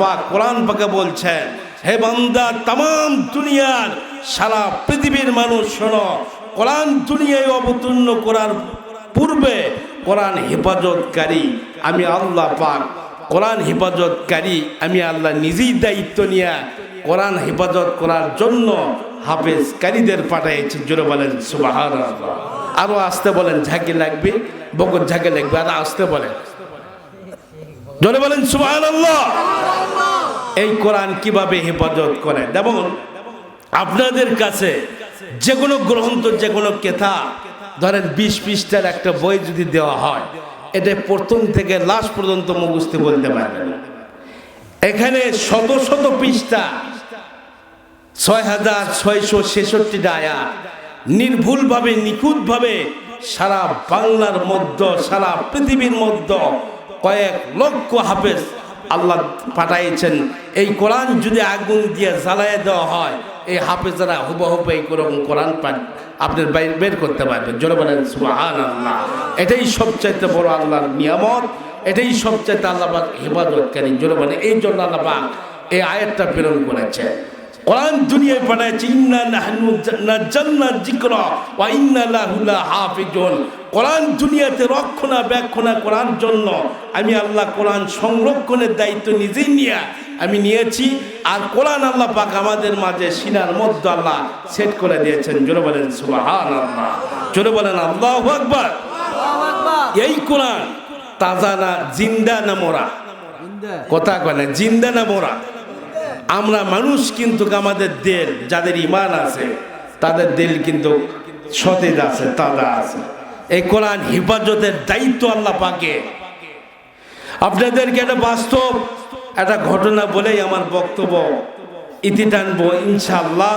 পাক কোরআন পাকে বলছেন, হে বান্দা তাম দুনিয়ার সারা পৃথিবীর মানুষ শোনো, কোরআন দুনিয়ায় অবতীর্ণ করার পূর্বে কোরআন হেফাজতকারী আমি আল্লাহ পাক, কোরআন হেফাজতকারী আমি আল্লাহ নিজেই দায়িত্ব নিয়ে কোরআন হেফাজত করার জন্য হাফেজকারীদের পাঠাইছি। জোরে বলেন সুবাহান আরও আসতে বলেন, ঝাঁকি লাগবে? বকর ঝাঁকে লাগবে, আর আসতে বলেন। জোরে বলেন সুবাহান এই কোরআন কীভাবে হেফাজত করে? যেমন আপনাদের কাছে যে কোনো গ্রন্থ যে কোনো কেথা ধরেন বিশ পৃষ্ঠার একটা বই যদি দেওয়া হয়, এটা প্রথম থেকে লাস্ট পর্যন্ত মুখস্থ বলতে পারবেন। এখানে শত শত পৃষ্ঠা, ছয় হাজার ছয়শো ছেষট্টি ডায়া নির্ভুলভাবে, নিখুঁতভাবে সারা বাংলার মধ্য, সারা পৃথিবীর মধ্য কয়েক লক্ষ হাফেজ আল্লাহ পাঠাইছেন। এই কোরআন যদি আগুন দিয়ে জ্বালায় দেওয়া হয়, এই হাফেজরা হুবহুব এই কোরআন পান। আপনি বাইর বের করতে পারবেন। জোরে বলেন সুবহান আল্লাহ এটাই সবচাইতে বড় আল্লাহর নিয়ামত। এটাই সবচাইতে আল্লাহ হেফাজতকারী। জোরে বলেন এই জন্য আল্লাহ এই আয়াতটা প্রেরণ করেছে কোরআন দুনিয়ায় পাঠাইছে ইন্না নাহনু নাজ্জালনা যিকরা ওয়া ইন্না লাহু লাহাফিজুন। কোরআন দুনিয়াতে রক্ষণাবেক্ষণা করার জন্য আমি আল্লাহ কোরআন সংরক্ষণের দায়িত্ব নিজেই নিয়ে আমি নিয়েছি। আর কোরআন আল্লাহ পাক আমাদের মাঝে সিনার মধ্যে আল্লাহ সেট করে দিয়েছেন। জোরে বলেন সুবহান আল্লাহ জোরে বলেন আল্লাহ আকবার। এই কোরআন তাজা না জিন্দা না মোরা? কথা না জিন্দা না মোরা? আমরা মানুষ কিন্তু আমাদের দেল, যাদের ইমান আছে, তাদের দিল কিন্তু সতেজ আছে, তাজা আছে। এই কোরআন হেফাজতের দায়িত্ব আল্লাহ পাকে। আপনাদেরকে একটা বাস্তব একটা ঘটনা বলেই আমার বক্তব্য। ইতি টানবো ইনশাল্লাহ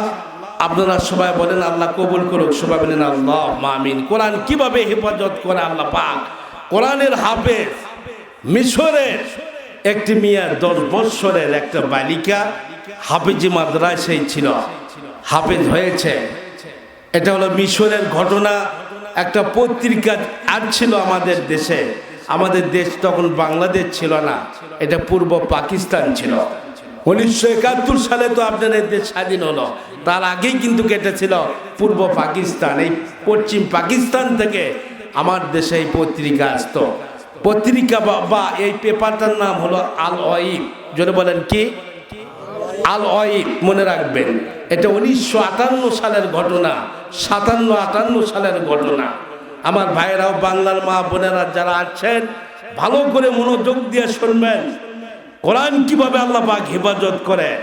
আপনারা সবাই বলেন, আল্লাহ কবুল করুক। সবাই বলেন, আল্লাহ মামিন কোরআন কীভাবে হেফাজত করে আল্লাহ পাক? কোরআনের হাফেজ, মিশরের একটি মেয়ার দশ বৎসরের একটা বালিকা হাফিজি মাদ্রাসায় ছিল। হাফেজ হয়েছে। এটা হলো মিশরের ঘটনা। একটা পত্রিকা আর ছিল আমাদের দেশে। আমাদের দেশ তখন বাংলাদেশ ছিল না। এটা পূর্ব পাকিস্তান ছিল। উনিশশো একাত্তর সালে তো আপনার এই দেশ স্বাধীন হলো। তার আগেই কিন্তু কেটেছিল পূর্ব পাকিস্তান। এই পশ্চিম পাকিস্তান থেকে আমার দেশে এই পত্রিকা আসতো। পত্রিকা বা- এই পেপারটার নাম হলো আল ওয়াইব যদি বলেন কি? আল ওয়াইব মনে রাখবেন। এটা উনিশশো আটান্ন সালের ঘটনা, সাতান্ন আটান্ন সালের ঘটনা। আমার ভাইরাও বাংলার মা বোনেরা যারা আছেন, ভালো করে মনোযোগ দিয়ে শুনবেন। কোরআন কীভাবে আল্লাহ পাক হেফাজত করে?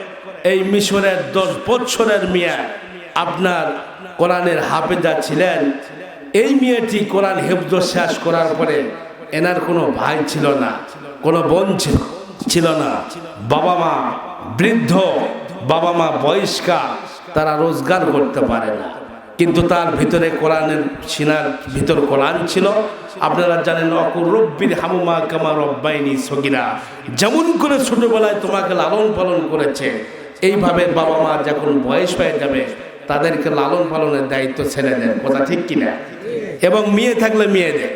এই মিশরের দশ বৎসরের মেয়ে আপনার কোরআনের হাফেজা ছিলেন। এই মেয়েটি কোরআন হেফজ শেষ করার পরে এনার কোনো ভাই ছিল না, কোনো বোন ছিল না। বাবা মা বৃদ্ধ, বাবা মা বয়স্কা তারা রোজগার করতে পারে না। কিন্তু তার ভিতরে কোরআনের সিনার ভিতর কোরআন ছিল। আপনারা জানেন, অকুর রব্বির হামুমা কামা রব্বাইনি সগিরা। যেমন করে ছোটবেলায় তোমাকে লালন পালন করেছে, এইভাবে বাবা মা যখন বয়স হয়ে যাবে, তাদেরকে লালন পালনের দায়িত্ব ছেড়ে দেন। কথা ঠিক কিনা? এবং মেয়ে থাকলে মেয়েদের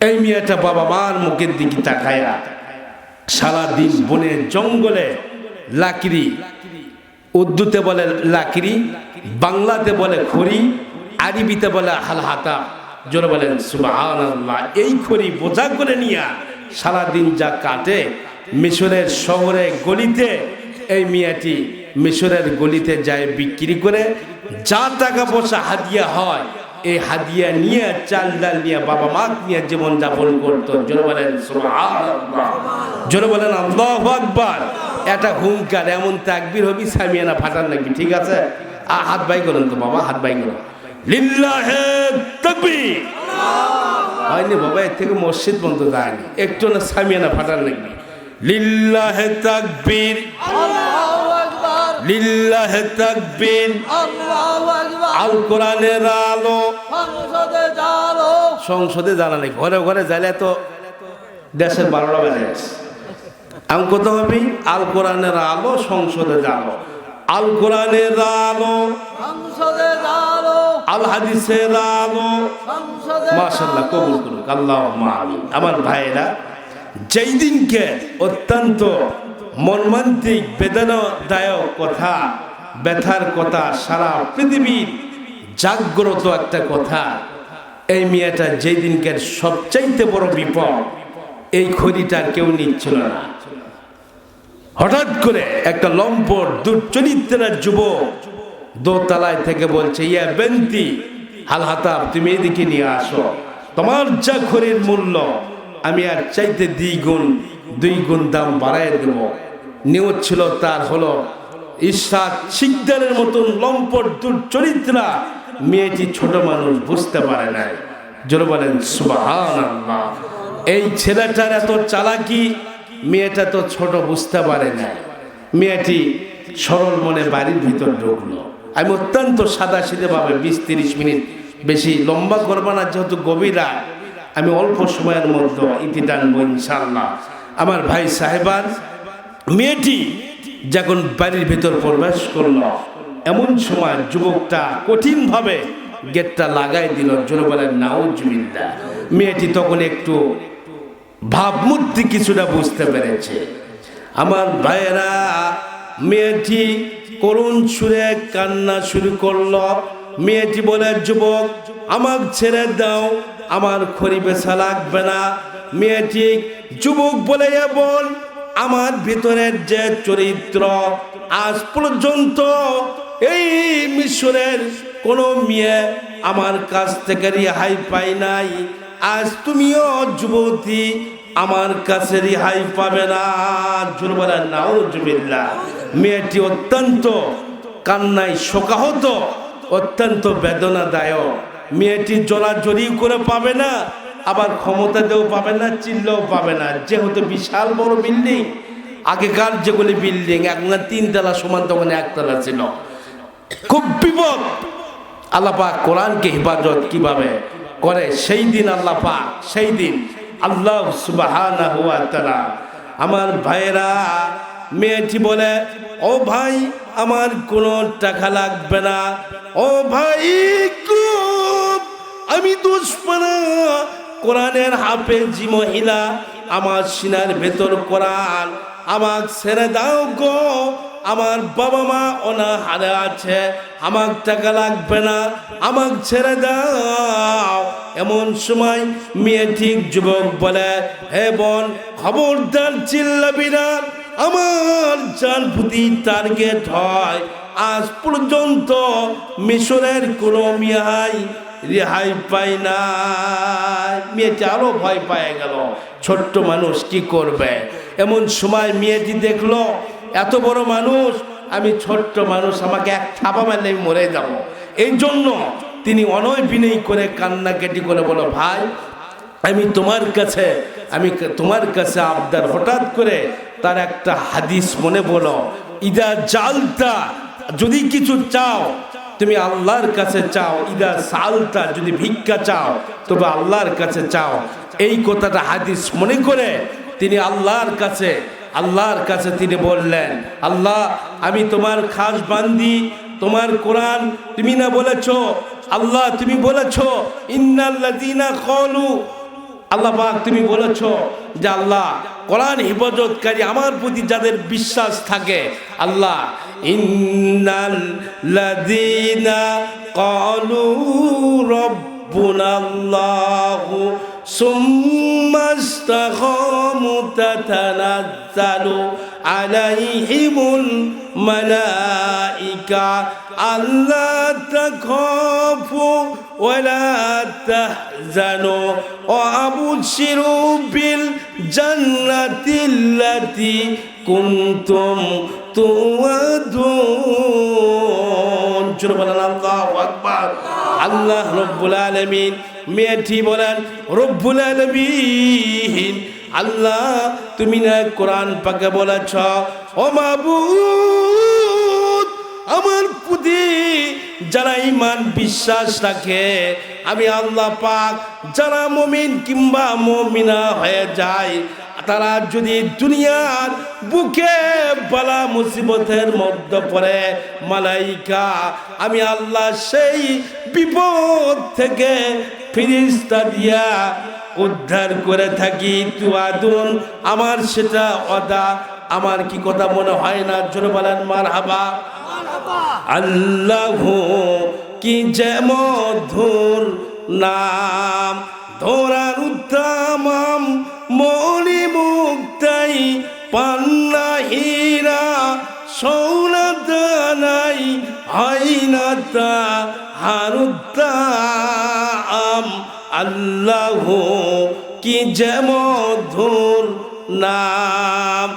এই মেয়েটা বাবা মার মুখের দিকে তাকায়া সারাদিন বনে জঙ্গলে লাকড়ি, উর্দুতে বলে লাকড়ি, বাংলাতে বলে খড়ি, আরবিতে বলে হালহাতা, জোরে বলেন এই খড়ি বোঝা করে নিয়া সারাদিন যা কাটে মিশরের শহরে গলিতে, এই মেয়েটি মিশরের গলিতে যায় বিক্রি করে যা টাকা পয়সা হাদিয়া হয় এই হাদিয়া নিয়ে চাল ডাল নিয়ে বাবা মা নিয়ে জীবন যাপন করতো। জোরে বলেন জোরে বলেন আল্লাহ আকবার। এটা হুঙ্কার এমন তাকবির হবি সামিয়ানা ফাটার নাকি ঠিক আছে? আর হাত বাই করেন তো বাবা হাত বাই করেন। লিল্লাহে তাকবীর। হয়নি বাবা এর থেকে মসজিদ বন্ধ যায়নি। একটু না সামিয়ানা নাকি। লিল্লাহে তাকবীর। লিল্লাহে তাকবীর। আল কোরআনের আলো। সংসদে নেই ঘরে ঘরে যাইলে তো দেশের বারোটা বাজে আমি কত হবে? আল কোরআনের আলো সংসদে জানো আল কোরআনের আলো। আল হাদিসের আলো। মাশাল্লাহ কবুল করুক আল্লাহ আমার ভাইয়েরা যেই দিনকে অত্যন্ত মর্মান্তিক বেদনাদায়ক কথা ব্যথার কথা সারা পৃথিবীর জাগ্রত একটা কথা, এই মেয়েটা যেই দিনকার সবচাইতে বড় বিপদ, এই খড়িটার কেউ নিচ্ছিল না। হঠাৎ করে একটা লম্পট দুর্চরিত্রের যুবক দোতলায় থেকে বলছে, ইয়া বেন্তি, হাল হাতাব, তুমি এদিকে নিয়ে আসো। তোমার যা খড়ির মূল্য, আমি আর চাইতে দ্বিগুণ দুই গুণ দাম বাড়াই দেব। নিয়ত ছিল তার হলো ঈশ্বর শিকদারের মতন লম্পট দুর্চরিত্রা মেয়েটি ছোট মানুষ বুঝতে পারে নাই। জোর বলেন এই ছেলেটার এত চালাকি, মেয়েটা তো ছোট বুঝতে পারে না মেয়েটি সরল মনে বাড়ির ভিতর ঢুকলো। আমি অত্যন্ত সাদা ভাবে বিশ তিরিশ মিনিট বেশি লম্বা করব না, যেহেতু গভীরা আমি অল্প সময়ের মধ্যে ইতি টানবো ইনশাল্লাহ আমার ভাই সাহেবান, মেয়েটি যখন বাড়ির ভিতর প্রবেশ করল, এমন সময় যুবকটা কঠিনভাবে গেটটা লাগাই দিল, জোরে বলেন নাউজবিল্লা মেয়েটি তখন একটু ভাবমূর্তি কিছুটা বুঝতে পেরেছে। আমার ভাইয়েরা, মেয়েটি করুণ সুরে কান্না শুরু করল। মেয়েটি বলে, যুবক আমার ছেড়ে দাও, আমার খড়ি বেচা লাগবে না। মেয়েটি, যুবক, বলে বল আমার ভিতরের যে চরিত্র আজ পর্যন্ত এই মিশরের কোনো মেয়ে আমার কাছ থেকে রেহাই পাই নাই। আজ তুমিও যুবতী আমার কাছে রেহাই পাবে না। মেয়েটি অত্যন্ত কান্নায় শোকাহত, অত্যন্ত বেদনাদায়ক। মেয়েটি জড়াজড়ি করে পাবে না। আবার ক্ষমতা দেও পাবে না, চিল্লেও পাবে না। যেহেতু বিশাল বড় বিল্ডিং আগেকার যেগুলি বিল্ডিং এখন তিনতলা সমান তখন একতলা ছিল। খুব বিপদ। আল্লাপাক কোরআনকে হেফাজত কীভাবে করে? সেই দিন আল্লাহ পাক, সেই দিন আল্লাহ তারা আমার ভাইয়েরা, মেয়েটি বলে, ও ভাই, আমার কোনো টাকা লাগবে না। ও ভাই আমি দুষ্পনা কোরআনের হাফেজি মহিলা আমার সিনার ভেতর কোরআন আমার ছেড়ে দাও গো। আমার বাবা মা অনাহারে আছে আমার টাকা লাগবে না, আমাক ছেড়ে দাও। এমন সময় মেয়ে ঠিক যুবক বলে, হে বোন, খবরদার চিল্লাবি না আমার জান প্রতি টার্গেট হয়। আজ পর্যন্ত মিশরের কোনো মিয়াই রেহাই পাই না। মেয়েটি আরও ভয় পায় গেল। ছোট্ট মানুষ কি করবে? এমন সময় মেয়েটি দেখল, এত বড় মানুষ, আমি ছোট্ট মানুষ, আমাকে এক থাপা আমি মরে যাব। এই জন্য তিনি অনয় বিনয় করে কান্নাকাটি করে বলো ভাই, আমি তোমার কাছে, আমি তোমার কাছে আবদার। হঠাৎ করে তার একটা হাদিস মনে বলো ইদা জালতা, যদি কিছু চাও তুমি আল্লাহর কাছে চাও, ইদা সালতা, যদি ভিক্ষা চাও, তবে আল্লাহর কাছে চাও। এই কথাটা হাদিস মনে করে তিনি আল্লাহর কাছে আল্লাহর কাছে তিনি বললেন, আল্লাহ, আমি তোমার খাস বান্দি, তোমার কোরআন তুমি না বলেছ, আল্লাহ তুমি বলেছ ইন্নাল্লাদিনা কলু আল্লাহ পাক, তুমি বলেছ যে আল্লাহ, কোরআন হিফাজতকারী আমার প্রতি যাদের বিশ্বাস থাকে, আল্লাহ, ইন্নাল লাদিনা কলু রব্বুনাল্লাহু সুম্মা ইসতাকামু তাতানাজ্জালু আলাইহিমুল মালাইকা আল্লাহ তাখাফু ولا تحزنوا وأبشروا بالجنة التي كنتم توعدون الله أكبر الله رب العالمين মেয়েটি বলেন রব্বুল আলমিন আল্লাহ তুমি না কোরআন পাকে বলেছ ও মাবুদ আমার পুতি যারা ইমান বিশ্বাস রাখে, আমি আল্লাহ পাক যারা মমিন কিংবা মমিনা হয়ে যায়, তারা যদি দুনিয়ার বুকে বালা মুসিবতের মধ্যে পড়ে, মালাইকা, আমি আল্লাহ সেই বিপদ থেকে ফিরিস্তা দিয়া উদ্ধার করে থাকি। তু আদুন আমার সেটা অদা, আমার কি কথা মনে হয় না? জোরে বলেন মার হাবা আল্লাহ কি যে মধুর নাম, ধরার উত্তমাম মনি মুক্তাই পান্না হীরা সৌনদানাই হাইনাতা হারুত্তাম আল্লাহ কি যে মধুর নাম